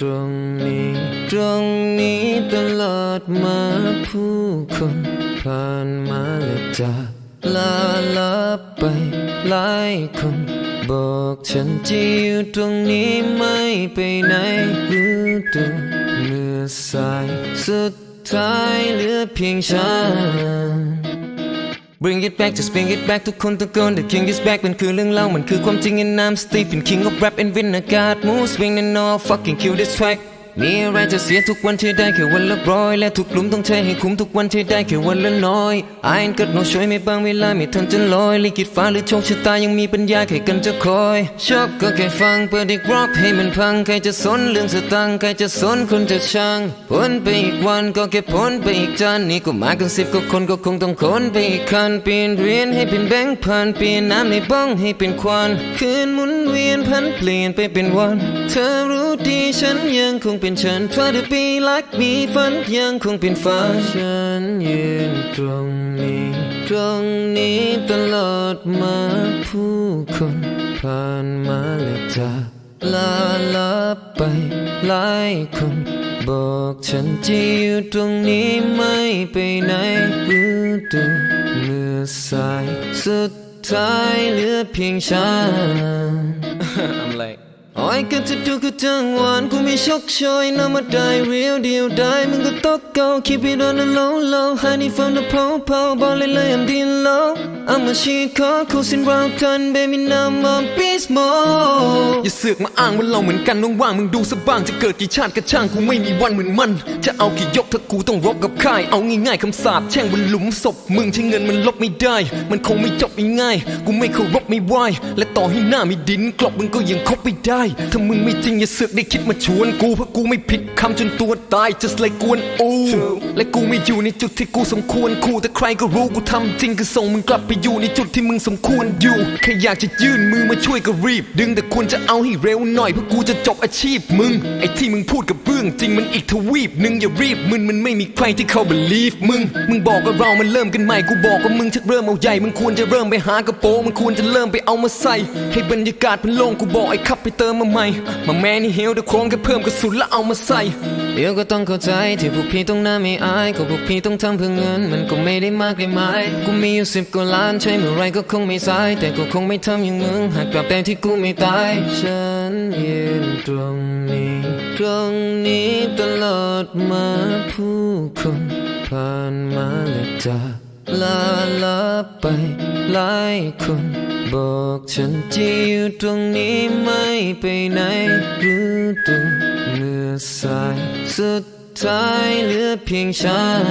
ตรงนี้ตลอดมาผู้คนผ่านมาและจากลาลับไปหลายคน บอกฉันจะอยู่ตรงนี้ไม่ไปไหนรู้ตัวเมื่อสายสุดท้ายเหลือเพียงฉัน Bring it back just bring it back ทุกคนตะโกน The king is back มันคือเรื่องเล่า มันคือความจริง and I'm Stephen King of rap and win I got moves swing and all fucking kill this track มีอะไรจะเสียทุกวันที่ได้แค่วันละร้อย และทุกหลุมต้องใช้ให้คุ้มทุกวันที่ได้แค่วันละน้อย I ain't got no ช่วยไม่บางเวลาไม่ทันจะลอยลิขิตฟ้าหรือโชคชะตายังมีปัญญาแค่กันจะคอย ชอบก็แค่ฟังเปิดอีกรอบให้มันพังใครจะสนเรื่องสตังใครจะสนคนจะช่างพ้นไปอีกวันก็แค่พ้นไปอีกจานนี่ก็มากันสิบก็คนก็คงต้องคนไปอีกคันเปลี่ยนเรียญให้เป็นแบงค์พันเปลี่ยนน้ำในบ้องให้เป็นควันคืนหมุน วียนพันเปลี่ยนไปเป็นวัน เธอรู้ดีฉันยังคงเป็นฉัน Try to be like me ฝันยังคงเป็นฝันฉันยืนตรงนี้ ตรงนี้ตลอดมาผู้คนผ่านมาและจากลาลับไปหลายคนบอกฉันจะอยู่ตรงนี้ไม่ไปไหนรู้ตัวเมื่อสายสุดท้ายเหลือเพียงฉัน I'm like โอ้ยก็จะดูกูทั้งวันกูไม่ชกชอยน้ำมาได้เรียวเดียวได้มึงก็ตกเกา keep it on the low low honey from the po po บอกเลยเลย I'm deal low I'm a shit call cruising round town baby now I'm beast mode อย่าเสือกมาอ้างว่าเราเหมือนกันว่างๆมึงดูสบ้างจะเกิดกี่ชาติก็ช่างกูไม่มีวันเหมือนมัน จะเอากี่ยกถ้ากูต้องรบกับค่ายเอาง่ายๆคำสาปแช่งบนหลุมศพมึงใช้เงินมันลบไม่ได้ มันคงไม่จบง่ายๆกูไม่เคารพไม่ไหวและต่อให้หน้ามีดินกลบมึงก็ยังคบไม่ได้ถ้ามึงไม่จริงอย่าเสือกได้คิดมาชวนกูเพราะกูไม่ผิดคำจนตัวตาย just like กวนอูและกูไม่อยู่ในจุดที่กูสมควรคู่แต่ใครก็รู้กูทำจริงคือส่งมึงกลับไปอยู่ในจุดที่มึงสมควรอยู่ แค่อยากจะยื่นมือมาช่วยก็รีบ ดึงแต่ควรจะเอาให้เร็วหน่อยเพราะกูจะจบอาชีพมึง ไอ้ที่มึงพูดกับเรื่องจริงมันอีกทวีปหนึ่งอย่ารีบมึนมันไม่มีใครที่เขา believe มึง มึงบอกว่าเรามันเริ่มกันใหม่กูบอกว่ามึงชักเริ่มเอาใหญ่มึงควรจะเริ่มไปหากระโปรงมึงควรจะเริ่มไปเอามาใส่ให้บรรยากาศมันโล่งกูบอกไอ้ขับไปเติมมาใหม่มาแม่นี่เฮลเดอะโครงแค่เพิ่มกระสุนแล้วเอามาใส่เดี๋ยวก็ต้องเข้าใจที่พวกพี่ต้องหน้าไม่อายก็พวกพี่ต้องทำเพื่อเงิน มันก็ไม่ได้มากได้ไหมกูมีอยู่สิบกว่าล้านใช้เมื่อไรก็คงไม่สาย แต่ก็คงไม่ทำอย่างมึง หากกลับแต่ที่กูไม่ตาย ฉันยืนตรงนี้ตรงนี้ตลอดมาผู้คนผ่านมาและจากลาลับไปหลายคนบอกฉันจะอยู่ตรงนี้ไม่ไปไหนรู้ตัวเมื่อสายสุดท้ายเหลือเพียงฉัน